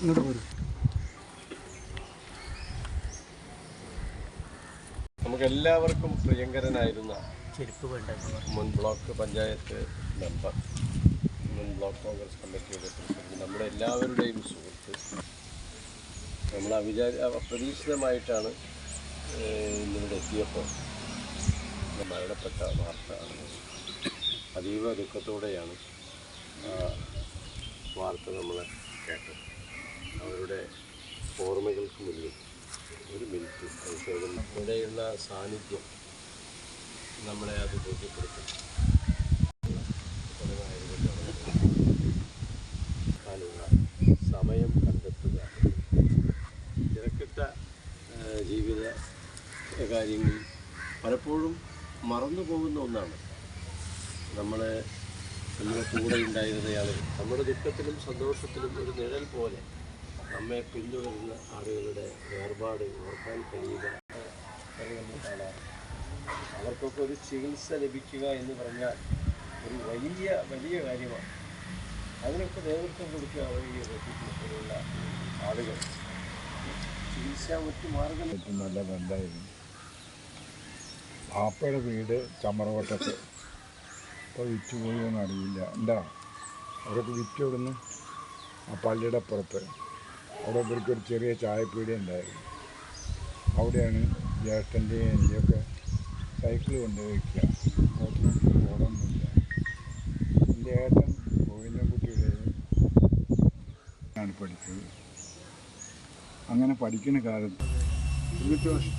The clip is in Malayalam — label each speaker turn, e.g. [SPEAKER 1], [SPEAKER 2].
[SPEAKER 1] ഇങ്ങോട്ട് പോരും.
[SPEAKER 2] നമുക്ക് എല്ലാവർക്കും പ്രിയങ്കരനായിരുന്ന
[SPEAKER 1] ചെരുപ്പ് വേണ്ട.
[SPEAKER 2] മുൻ ബ്ലോക്ക് പഞ്ചായത്ത് മെമ്പർ മുൻ ബ്ലോക്ക് കോൺഗ്രസ് കമ്മിറ്റിയുടെ പ്രസിഡന്റ് നമ്മുടെ എല്ലാവരുടെയും സുഹൃത്ത്. നമ്മൾ അവിചാരി അപ്രതീക്ഷിതമായിട്ടാണ് ഇന്നിവിടെ എത്തിയപ്പോൾ മരണപ്പെട്ട വാർത്ത അതീവ ദുഃഖത്തോടെയാണ് ആ വാർത്ത നമ്മൾ കേട്ടത്. അവരുടെ ഓർമ്മകൾക്ക് മുന്നിൽ ഒരു മിനിറ്റ് ഔഷധം ഇവിടെയുള്ള സാന്നിധ്യം നമ്മളെ അത് ബോധ്യപ്പെടുത്തും. സമയം കണ്ടെത്തുക. തിരക്കിട്ട ജീവിത കാര്യങ്ങളിൽ പലപ്പോഴും മറന്നു പോകുന്ന ഒന്നാണ്. നമ്മളെ നമ്മുടെ കൂടെ ഉണ്ടായിരുന്നയാൾ നമ്മുടെ ദുഃഖത്തിലും സന്തോഷത്തിലും ഒരു നിഴൽ പോലെ നമ്മെ പിന്തുടരുന്ന ആളുകളുടെ വേർപാട് ഓർക്കാൻ കഴിയുക. അവർക്കൊക്കെ ഒരു ചികിത്സ ലഭിക്കുക എന്ന് പറഞ്ഞാൽ ഒരു വലിയ വലിയ കാര്യമാണ്. അതിനൊക്കെ നേതൃത്വം കൊടുക്കുക വലിയ വ്യക്തിത്വത്തിലുള്ള ആളുകൾ. ചികിത്സ മറ്റു മാർഗം
[SPEAKER 3] നല്ല ബന്ധമായിരുന്നു. പാപ്പയുടെ വീട് ചമറവട്ടത്ത് ഇപ്പോൾ വിറ്റ് പോയോന്ന് അറിയില്ല. എന്താ? അവരൊക്കെ വിറ്റ് ഇവിടുന്ന് ആ പള്ളിയുടെ പുറത്ത് അവിടെ ഇവർക്ക് ഒരു ചെറിയ ചായപ്പീടി ഉണ്ടായിരുന്നു. അവിടെയാണ് ജ്യേഷ്ഠന്റെയും എന്റെയൊക്കെ സൈക്കിൾ കൊണ്ട് വയ്ക്കുക ഓടൊന്നുമില്ല എന്റെ ഏട്ടൻ ഗോവിന്ദൻകുട്ടിയുടെയും ആണ് പഠിച്ചത്. അങ്ങനെ പഠിക്കുന്ന കാലത്ത് ഇരുപത്തി വർഷം